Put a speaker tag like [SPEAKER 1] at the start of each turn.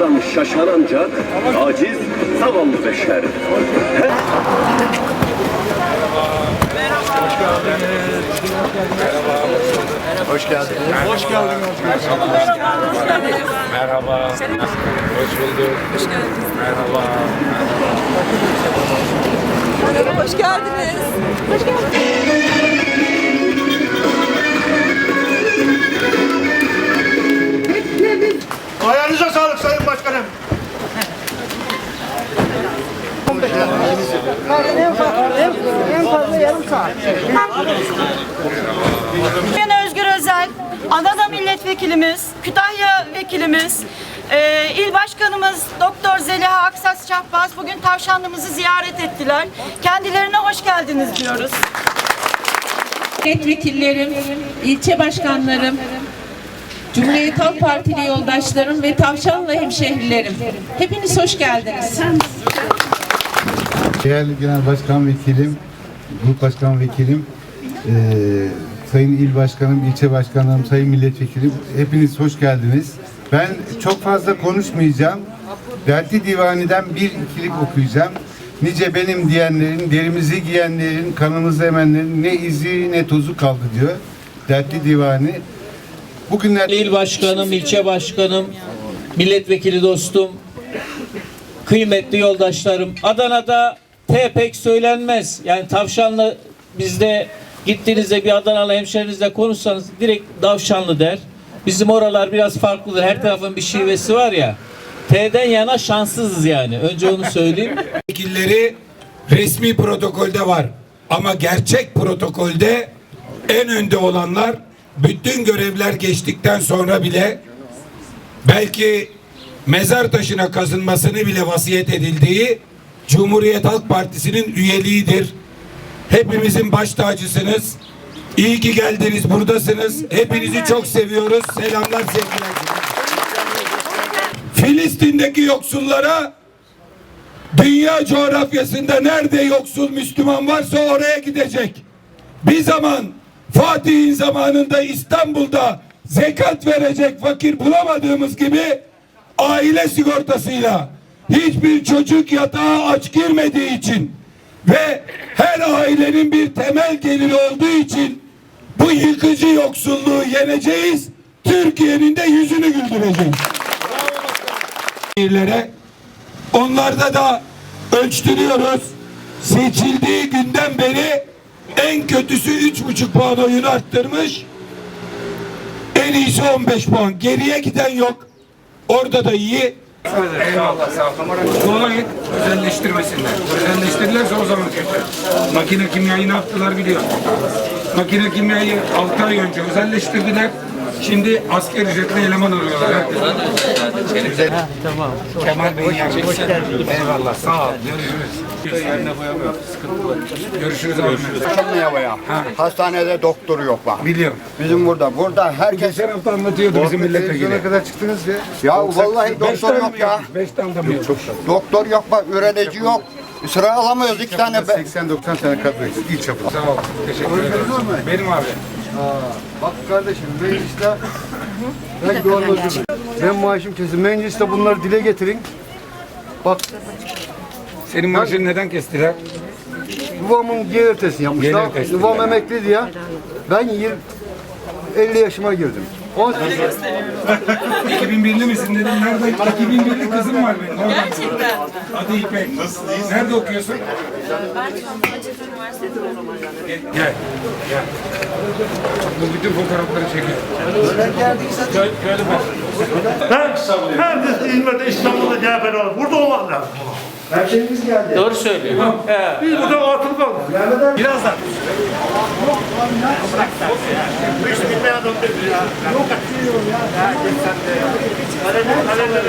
[SPEAKER 1] Korkudan şaşan ancak aciz zavallı beşer.
[SPEAKER 2] Hoş geldiniz. Hoş geldiniz.
[SPEAKER 3] Merhaba. Hoş bulduk. Hoş geldiniz. Merhaba.
[SPEAKER 4] Hoş geldiniz. Hoş geldiniz. Bugün Özgür Özel, Adana Milletvekilimiz, Kütahya Vekilimiz, e, İl Başkanımız Doktor Zeliha Aksas Şahbaz bugün tavşanlımızı ziyaret ettiler. Kendilerine hoş geldiniz diyoruz.
[SPEAKER 5] milletvekillerim, ilçe başkanlarım, Cumhuriyet Halk Partili yoldaşlarım ve Tavşanlı hemşehrilerim. Hepiniz hoş geldiniz.
[SPEAKER 6] Değerli Genel Başkan Vekilim, Grup Başkan Vekilim, eee, Sayın İl Başkanım, ilçe Başkanlarım, Sayın Milletvekilim, hepiniz hoş geldiniz. Ben çok fazla konuşmayacağım. Dertli Divani'den bir ikilik okuyacağım. Nice benim diyenlerin, derimizi giyenlerin, kanımızı emenlerin ne izi ne tozu kaldı diyor. Dertli Divani. Bugünlerde
[SPEAKER 7] İl başkanım, ilçe başkanım, milletvekili dostum, kıymetli yoldaşlarım. Adana'da T pek söylenmez. Yani tavşanlı bizde gittiğinizde bir Adanalı hemşerinizle konuşsanız direkt davşanlı der. Bizim oralar biraz farklıdır. Her tarafın bir şivesi var ya. T'den yana şanssızız yani. Önce onu söyleyeyim.
[SPEAKER 3] Vekilleri resmi protokolde var. Ama gerçek protokolde en önde olanlar bütün görevler geçtikten sonra bile belki mezar taşına kazınmasını bile vasiyet edildiği Cumhuriyet Halk Partisi'nin üyeliğidir. Hepimizin baş tacısınız. İyi ki geldiniz, buradasınız. Hepinizi çok seviyoruz. Selamlar, sevgiler. Filistin'deki yoksullara dünya coğrafyasında nerede yoksul Müslüman varsa oraya gidecek. Bir zaman Fatih'in zamanında İstanbul'da zekat verecek fakir bulamadığımız gibi aile sigortasıyla hiçbir çocuk yatağa aç girmediği için ve her ailenin bir temel geliri olduğu için bu yıkıcı yoksulluğu yeneceğiz. Türkiye'nin de yüzünü güldüreceğiz. Şehirlere Onlarda da ölçtürüyoruz. Seçildiği günden beri en kötüsü üç buçuk puan oyunu arttırmış. En iyisi 15 puan. Geriye giden yok. Orada da iyi.
[SPEAKER 8] Eyvallah sağ ol. Dolayı özelleştirmesinler. Özelleştirirlerse o zaman kötü. Makine kimyayı ne yaptılar biliyor. Makine kimyayı 6 ay önce özelleştirdiler. Şimdi asker ücretli eleman arıyorlar. Tamam. Kemal Bey geldiniz. Eyvallah sağ ol. Görüşürüz. Yerine koyamıyorum. Sıkıntılı. Görüşürüz abi.
[SPEAKER 2] Çamlıyalı'ya. Hastanede doktor yok bak.
[SPEAKER 8] Biliyorum.
[SPEAKER 2] Bizim burada. Burada herkes...
[SPEAKER 8] Geçen hafta anlatıyordu bizim milletvekili.
[SPEAKER 6] kadar çıktınız ya.
[SPEAKER 2] Ya vallahi doktor yok ya.
[SPEAKER 8] Beş tane de mi yok?
[SPEAKER 2] Doktor yok bak. Üroloji yok. Sıra alamıyoruz iki tane. Be.
[SPEAKER 6] 80-90 tane kadro il çapında.
[SPEAKER 8] Sağ ol. Teşekkür ederim. Benim abi.
[SPEAKER 9] Bak kardeşim mecliste ben doğalgazcıyım. Ben maaşım kesin. Mecliste bunları dile getirin. Bak
[SPEAKER 8] Senin maaşını neden kestiler?
[SPEAKER 9] babamın GRT'sini yapmışlar.
[SPEAKER 8] GRT'si.
[SPEAKER 9] Babam emekli diye. Ben 20, 50 yaşıma girdim. 18
[SPEAKER 8] 2001'li misin dedim. Nerede? 2001'li kızım var benim. Oradan. Gerçekten. Adı İpek. Nasılsınız? Nerede okuyorsun? Ben şu an Hacettepe Üniversitesi'nde Gel. Gel. Bu bütün fotoğrafları çekiyor. Köy, köylü bak.
[SPEAKER 10] Ben herkes İzmir'de İstanbul'da CHP'li olur. Burada olmaz lazım.
[SPEAKER 7] Doğru söylüyor.
[SPEAKER 10] Biz burada atılıp kaldık. Birazdan. Hiç adam değil ya. Yok. Ya, geçsen de. Kalemi, kalemi.